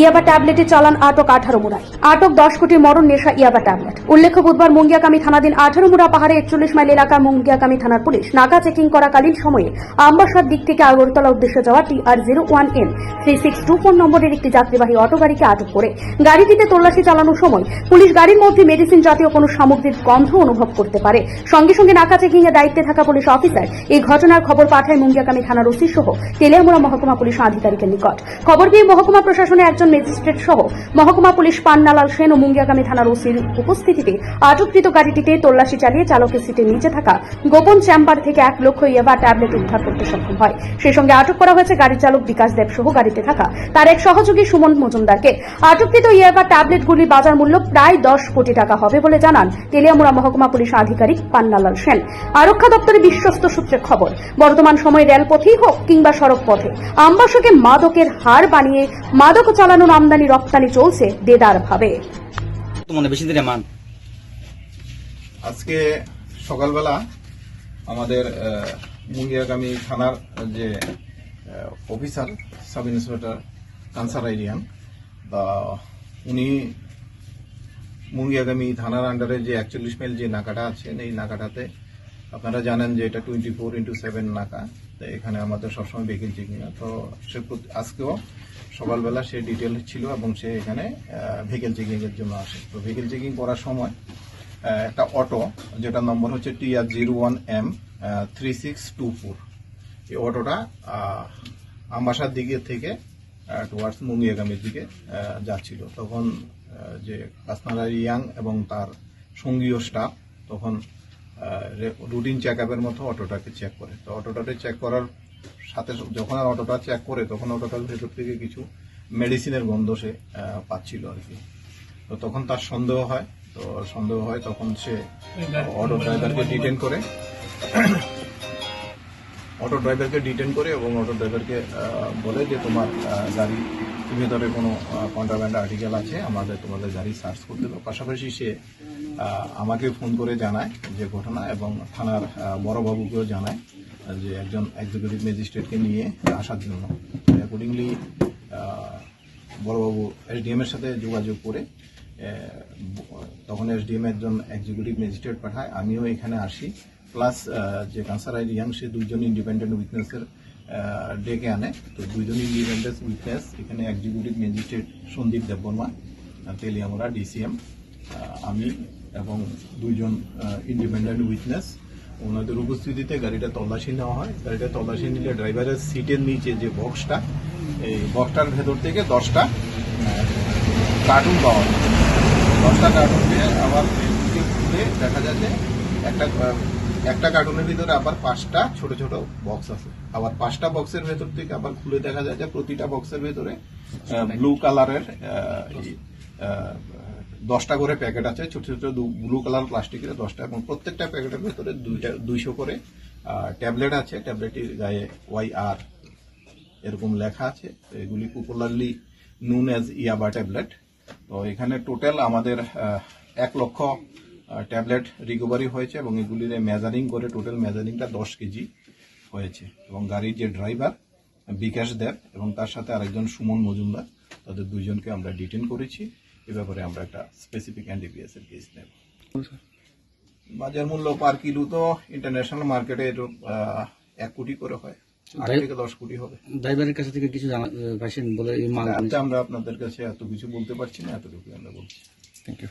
ইয়াবা ট্যাবলেটে চালান আটক আঠারো মুড়ায় আটক দশ কোটির মরণ নেশা ইয়াবা ট্যাবলেট। উল্লেখ্য, বুধবার মুঙ্গিয়াকামী থানাধীন আঠারো মুড়া পাহাড়ে একচল্লিশ মাইল এলাকার মুঙ্গিয়াকামী থানার পুলিশ নাকা চেকিং করাকালীন সময়ে আমবাসার দিক থেকে আগরতলা উদ্দেশ্যে যাওয়া T R zero one M three six two four নম্বরের একটি যাত্রীবাহী অটো গাড়িকে আটক করে গাড়িটিতে তল্লাশি চালানোর সময় পুলিশ গাড়ির মধ্যে মেডিসিন জাতীয় কোনো সামগ্রীর গন্ধ অনুভব করতে পারে। সঙ্গে সঙ্গে নাকা চেকিং এর দায়িত্বে থাকা পুলিশ অফিসার এই ঘটনার খবর পাঠায় মুঙ্গিয়াকামী থানার ওসি সহ তেলিয়ামুড়া মহকুমা পুলিশ আধিকারিকের নিকট। খবর পেয়ে মহকুমা প্রশাসনের একজন ম্যাজিস্ট্রেট সহ মহকুমা পুলিশ পান্নালাল সেন ও মুঙ্গিয়াকামী থানার ওসির উপস্থিতিতে আটককৃত গাড়িটিতে তল্লাশি চালিয়ে চালকের সিটের নিচে থাকা গোপন চেম্বার থেকে এক লক্ষ ইয়াবা ট্যাবলেট উদ্ধার করতে সক্ষম হয়। সেই সঙ্গে আটক করা হয়েছে গাড়ি চালক বিকাশ দেব সহ গাড়িতে থাকা তার এক সহযোগী সুমন মজুমদারকে। আটককৃত ইয়াবা ট্যাবলেটগুলির বাজার মূল্য প্রায় দশ কোটি টাকা হবে বলে জানান তেলিয়ামুড়া মহকুমা পুলিশ আধিকারিক পান্নালাল সেন। আরক্ষা দপ্তরের বিশ্বস্ত সূত্রে খবর, বর্তমান সময়ে রেলপথেই হোক কিংবা সড়ক পথে আমবাসকে মাদকের হার বানিয়ে মাদক চালানোর আমদানি রপ্তানি চলছে দেদার ভাবে বেশি দিন মান? আজকে সকালবেলা আমাদের মুঙ্গিয়াগামী থানার যে অফিসার সাব ইন্সপেক্টর কানসার আইরিয়ান বা উনি মুঙ্গিয়াগামী থানার আন্ডারে যে একচল্লিশ মাইল যে নাকাটা আছে এই নাকাটাতে আপনারা জানেন যে এটা টোয়েন্টি ফোর ইন্টু সেভেন নাকা, তো এখানে আমাদের সবসময় ভেহিকেল চেকিং তো সে আজকেও সকালবেলা সে ডিটেল ছিল এবং সে এখানে ভেহিকেল চেকিং এর জন্য আসে। তো ভেহিকেল চেকিং করার সময় একটা অটো যেটা নম্বর হচ্ছে T R zero one M three six two four এই অটোটা আমবাসার দিকে থেকে টুয়ার্ডস মুঙ্গিয়াগামীর দিকে যাচ্ছিল। তখন যে কাসনারা ইয়াং এবং তার সঙ্গীয় স্টাফ তখন রুটিন চেক আপের মতো অটোটাকে চেক করে। তো অটোটাকে চেক করার সাথে যখন আর অটোটা চেক করে তখন অটোটার ভেতর থেকে কিছু মেডিসিনের গন্ধ সে পাচ্ছিল আর কি। তো তখন তার সন্দেহ হয়। তো সন্দেহ হয় তখন সে অটো ড্রাইভারকে ডিটেন করে। অটো ড্রাইভারকে ডিটেন করে এবং অটো ড্রাইভারকে বলে যে তোমার গাড়ি ভেতরে কোনো কন্ট্রাব্যান্ড আর্টিকেল আছে, আমাদের তোমাদের গাড়ি সার্চ করতে হবে। পাশাপাশি সে আমাকে ফোন করে জানায় যে ঘটনা এবং থানার বড়বাবুকেও জানায় যে একজন এক্সিকিউটিভ ম্যাজিস্ট্রেটকে নিয়ে আসার জন্য। অ্যাকর্ডিংলি বড়বাবু এসডিএম এর সাথে যোগাযোগ করে তখন এসডিএম একজন এক্সিকিউটিভ ম্যাজিস্ট্রেট পাঠায়। আমিও এখানে আসি। প্লাস যে কানসার আই রিয়াং সে দুইজন ইন্ডিপেন্ডেন্ট উইটনেসের ডেকে আনে। তো দুইজন ইন্ডিপেন্ডেন্ট উইটনেস এখানে এক্সিকিউটিভ ম্যাজিস্ট্রেট সন্দীপ দেববর্মা আহ, তেলিয়ামুড়া ডিসিএম আমি এবং দুইজন ইন্ডিপেন্ডেন্ট উইটনেস ওনাদের উপস্থিতিতে গাড়িটা তল্লাশি নেওয়া হয়। গাড়িটা তল্লাশি নিলে ড্রাইভারের সিটের নিচে যে বক্সটা এই বক্সটার ভেতর থেকে দশটা কার্টুন পাওয়া যায়। দশটা কার্টুন দিয়ে আবার দেখা যাচ্ছে একটা একটা কার্টুনের ভিতরে আবার পাঁচটা ছোট ছোট বক্স আছে। আবার পাঁচটা বক্সের ভেতর থেকে আবার খুলে দেখা যায় যে প্রতিটা বক্সের ভেতরে ব্লু কালারের দশটা করে প্যাকেট আছে। ছোট ছোট ব্লু কালার প্লাস্টিকের দশটা এবং প্রত্যেকটা প্যাকেটের ভেতরে দুইটা দুইশো করে ট্যাবলেট আছে। ট্যাবলেটের গায়ে ওয়াই আর এরকম লেখা আছে। এগুলি পপুলারলি নুন অ্যাজ ইয়াবা ট্যাবলেট তো এখানে টোটাল আমাদের এক লক্ষ ট্যাবলেট রিকভারি হয়েছে এবং এগুলির মেজারিং করে টোটাল মেজারিংটা দশ কেজি হয়েছে। এবং গাড়ির যে ড্রাইভার বিকাশ দেব এবং তার সাথে আরেকজন সুমন মজুমদার তাদের দুইজনকে আমরা ডিটেন করেছি। এ ব্যাপারে আমরা একটা স্পেসিফিক এনডিপিএস এর কেস নেব। বাজার মূল্য পার কিলো তো ইন্টারন্যাশনাল মার্কেটে এক কোটি করে হয়। আট থেকে দশ কোটি হবে। ড্রাইভারের কাছে থেকে কিছু পাইছেন বলে আমরা আপনাদের কাছে এত কিছু বলতে পারছি না এতটুকু আমরা বলছি। Thank you